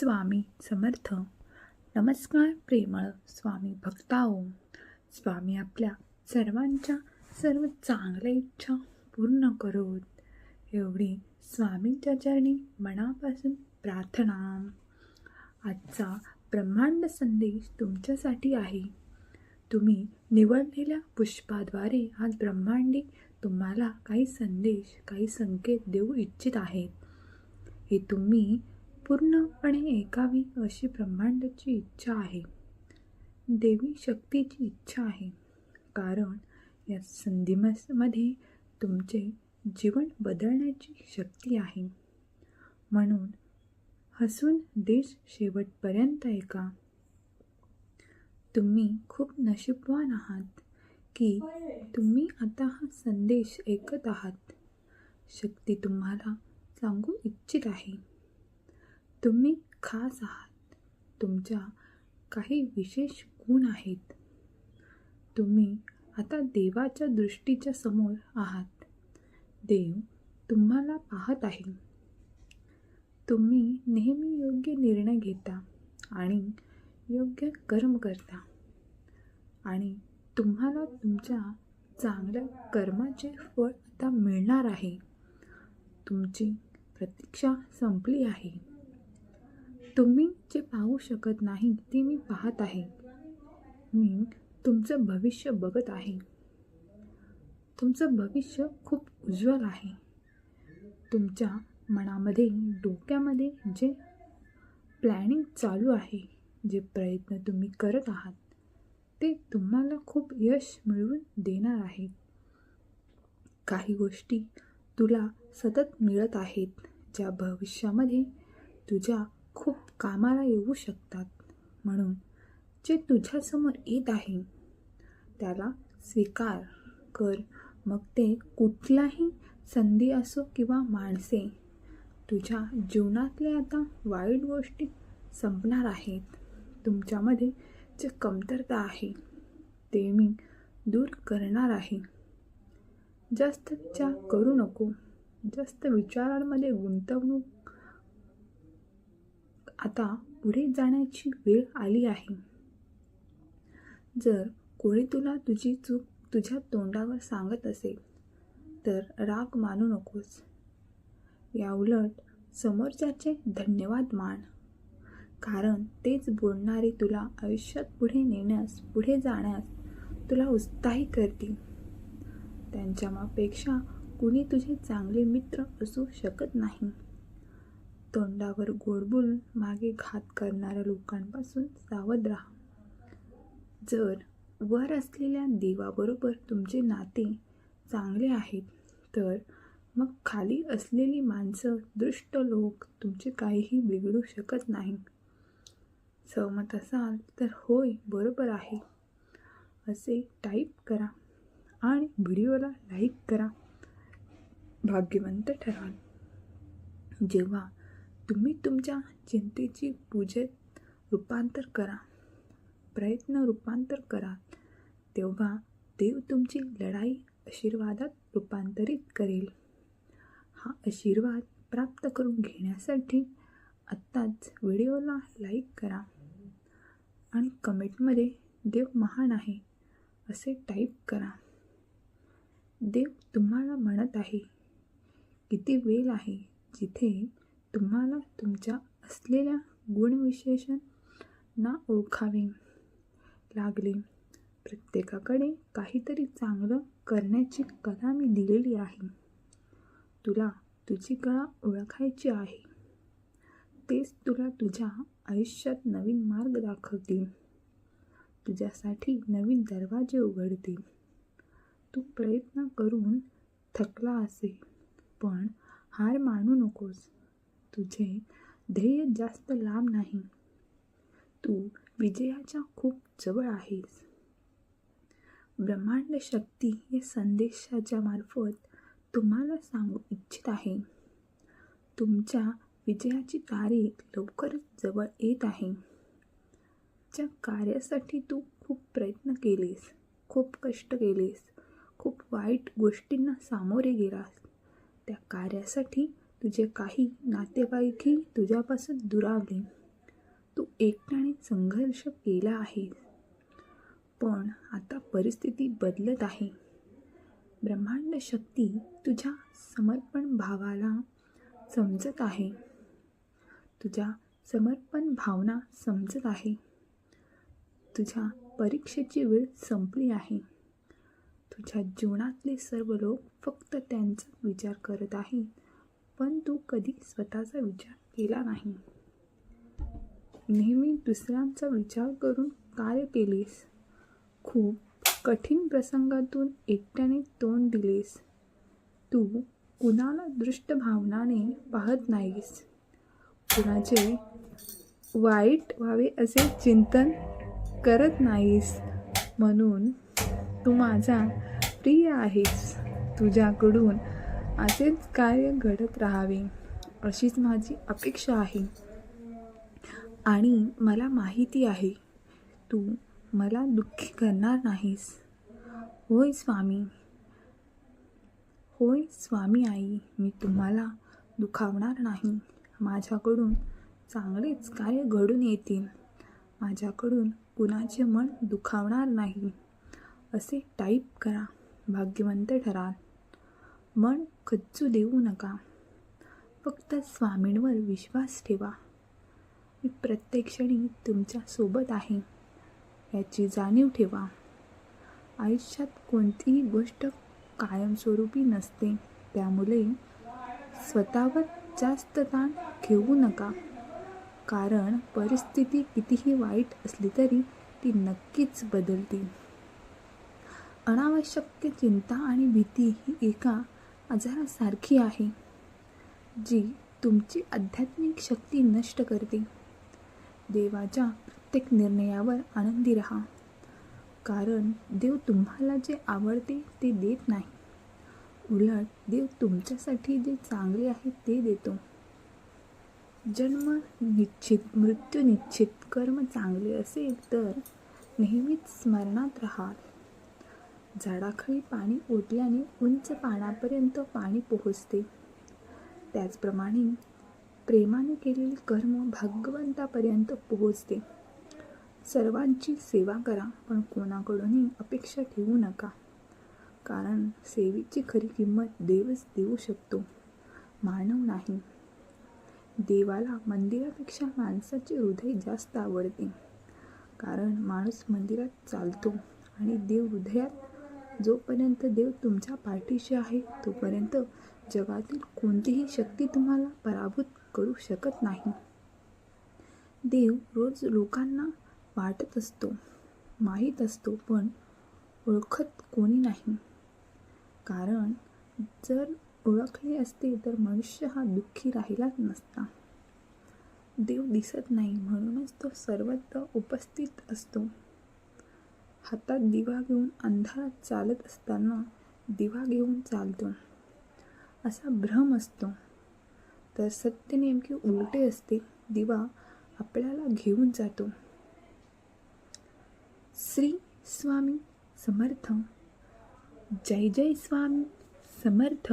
स्वामी समर्थ. नमस्कार प्रेमळ स्वामी भक्ताओ. स्वामी आपल्या सर्वांच्या सर्व चांगल्या इच्छा पूर्ण करोत. एवढी स्वामींच्या चरणी मनापासून प्रार्थना. आजचा ब्रह्मांड संदेश तुमच्यासाठी आहे. तुम्ही निवडलेल्या पुष्पाद्वारे आज ब्रह्मांडी तुम्हाला काही संदेश काही संकेत देऊ इच्छित आहेत. हे तुम्ही पूर्णपणे ऐकावी अशी ब्रह्मांडाची इच्छा आहे. देवी शक्तीची इच्छा आहे. कारण या संधिमसमध्ये तुमचे जीवन बदलण्याची शक्ती आहे. म्हणून हसून देश शेवटपर्यंत ऐका. तुम्ही खूप नशीबवान आहात की तुम्ही आता हा संदेश ऐकत आहात. शक्ती तुम्हाला सांगू इच्छित आहे. तुम्ही खास आहात. तुमच्या काही विशेष गुण आहेत. तुम्ही आता देवाच्या दृष्टीच्या समोर आहात. देव तुम्हाला पाहत आहे. तुम्ही नेहमी योग्य निर्णय घेता आणि योग्य कर्म करता. आणि तुम्हाला तुमच्या चांगल्या कर्माचे फळ आता मिळणार आहे. तुमची प्रतीक्षा संपली आहे. तुम्ही जे पाहू शकत नाही ते मी पाहत आहे. मी तुमचं भविष्य बघत आहे. तुमचं भविष्य खूप उज्ज्वल आहे. तुमच्या मनामध्ये डोक्यामध्ये जे प्लॅनिंग चालू आहे जे प्रयत्न तुम्ही करत आहात ते तुम्हाला खूप यश मिळवून देणार आहे. काही गोष्टी तुला सतत मिळत आहेत ज्या भविष्यामध्ये तुझ्या खूप कामाला येऊ शकतात म्हणून जे तुझ्यासमोर येत आहे त्याला स्वीकार कर. मग ते कुठलाही संधी असो किंवा माणसे तुझ्या जीवनातल्या आता वाईट गोष्टी संपणार आहेत. तुमच्यामध्ये जे कमतरता आहे ते मी दूर करणार आहे. जास्त विचार करू नको. जास्त विचारांमध्ये गुंतवणूक आता पुढे जाण्याची वेळ आली आहे. जर कोणी तुला तुझी चूक तुझ्या तोंडावर सांगत असेल तर राग मानू नकोस. याउलट समोरच्याचे धन्यवाद मान. कारण तेच बोलणारे तुला आयुष्यात पुढे नेण्यास पुढे जाण्यास तुला उत्साही करतील. त्यांच्यापेक्षा कुणी तुझे चांगले मित्र असू शकत नाही. तोंडावर गोडबोल मागे घात करणाऱ्या लोकांपासून सावध राहा. जर वर असलेल्या देवाबरोबर तुमचे नाते चांगले आहेत तर मग खाली असलेली माणसं दृष्ट लोक तुमचे काहीही बिघडू शकत नाही सहमत असाल तर होय बरोबर आहे. असे टाईप करा आणि व्हिडिओला लाईक करा. भाग्यवंत ठराल. जेव्हा तुम्ही तुमच्या चिंतेची पूजेत रूपांतर करा. प्रयत्न रूपांतर करा. तेव्हा देव तुमची लढाई आशीर्वादात रूपांतरित करेल. हा आशीर्वाद प्राप्त करून घेण्यासाठी आत्ताच व्हिडिओला लाईक करा आणि कमेंटमध्ये देव महान आहे असे टाईप करा. देव तुम्हाला म्हणत आहे किती वेळ आहे जिथे तुम्हाला तुमच्या असलेल्या गुणविशेषांना ओळखावे लागले. प्रत्येकाकडे काहीतरी चांगलं करण्याची कला मी दिलेली आहे. तुला तुझी कला ओळखायची आहे. तेच तुला तुझ्या आयुष्यात नवीन मार्ग दाखवतील तुझ्यासाठी नवीन दरवाजे उघडतील तू प्रयत्न करून थकला असेल पण हार मानू नकोस. तुझे ध्येय जास्त लांब नाही. तू विजयाच्या खूप जवळ आहेस. ब्रह्मांड शक्ती या संदेशाच्या मार्फत तुम्हाला सांगू इच्छित आहे. तुमच्या विजयाची तारीख लवकरच जवळ येत आहे. ज्या कार्यासाठी तू खूप प्रयत्न केलेस खूप कष्ट केलेस खूप वाईट गोष्टींना सामोरे गेलास. त्या कार्यासाठी तुझे काही नातेवाईकही तुझ्यापासून दुरावले तू एकट्याने संघर्ष केला आहे. पण आता परिस्थिती बदलत आहे. ब्रह्मांड शक्ती तुझ्या समर्पण भावाला समजत आहे. तुझ्या समर्पण भावना समजत आहे. तुझ्या परीक्षेची वेळ संपली आहे. तुझ्या जीवनातले सर्व लोक फक्त त्यांचा विचार करत आहेत. पण तू कधी स्वतःचा विचार केला नाही. नेहमी दुसऱ्यांचा विचार करून कार्य केलेस? खूप कठीण प्रसंगातून एकट्याने तोंड दिलेस. तू कुणाला दृष्ट भावनाने पाहत नाहीस? कुणाचे वाईट व्हावे असे चिंतन करत नाहीस? म्हणून तू माझा प्रिय आहेस. तुझ्याकडून असेच कार्य घडत राहावे अशीच माझी अपेक्षा आहे. आणि मला माहिती आहे तू मला दुःखी करणार नाहीस. होय स्वामी होय स्वामी आई मी तुम्हाला दुखावणार नाही. माझ्याकडून चांगलेच कार्य घडून येतील. माझ्याकडून कुणाचे मन दुखावणार नाही. असे टाईप करा भाग्यवंत ठराल. मन खच्चू देऊ नका. फक्त स्वामींवर विश्वास ठेवा. मी प्रत्येक क्षणी तुमच्यासोबत आहे. याची जाणीव ठेवा. आयुष्यात कोणतीही गोष्ट कायमस्वरूपी नसते. त्यामुळे स्वतःवर जास्त ताण घेऊ नका. कारण परिस्थिती कितीही वाईट असली तरी ती नक्कीच बदलते. अनावश्यक चिंता आणि भीती ही एका आजारासारखी आहे जी तुमची आध्यात्मिक शक्ती नष्ट करते. देवाच्या प्रत्येक निर्णयावर आनंदी राहा. कारण देव तुम्हाला जे आवडते ते देत नाही. उलट देव तुमच्यासाठी जे चांगले आहे ते देतो. जन्म निश्चित मृत्यू निश्चित कर्म चांगले असेल तर नेहमीच स्मरणात राहा. झाडाखाली पाणी ओढल्याने उंच पानापर्यंत पाणी पोहोचते. त्याचप्रमाणे प्रेमाने केलेले कर्म भाग्यवंतापर्यंत पोहोचते. सर्वांची सेवा करा पण कोणाकडूनही अपेक्षा ठेवू नका. कारण सेवेची खरी किंमत देवच देऊ शकतो मानव नाही. देवाला मंदिरापेक्षा माणसाचे हृदय जास्त आवडते. कारण माणूस मंदिरात चालतो आणि देव हृदयात जोपर्यंत देव तुमच्या पाठीशी आहे तोपर्यंत जगातील कोणतीही शक्ती तुम्हाला पराभूत करू शकत नाही. देव रोज लोकांना वाटत असतो माहीत असतो पण ओळखत कोणी नाही. कारण जर ओळखले असते तर मनुष्य हा दुःखी राहिलाच नसता. देव दिसत नाही म्हणूनच तो सर्वत्र उपस्थित असतो. हातात दिवा घेऊन अंधारात चालत असताना दिवा घेऊन चालतो. असा भ्रम असतो. तर सत्य नेमके उलटे असते. दिवा आपल्याला घेऊन जातो. श्री स्वामी समर्थ. जय जय स्वामी समर्थ.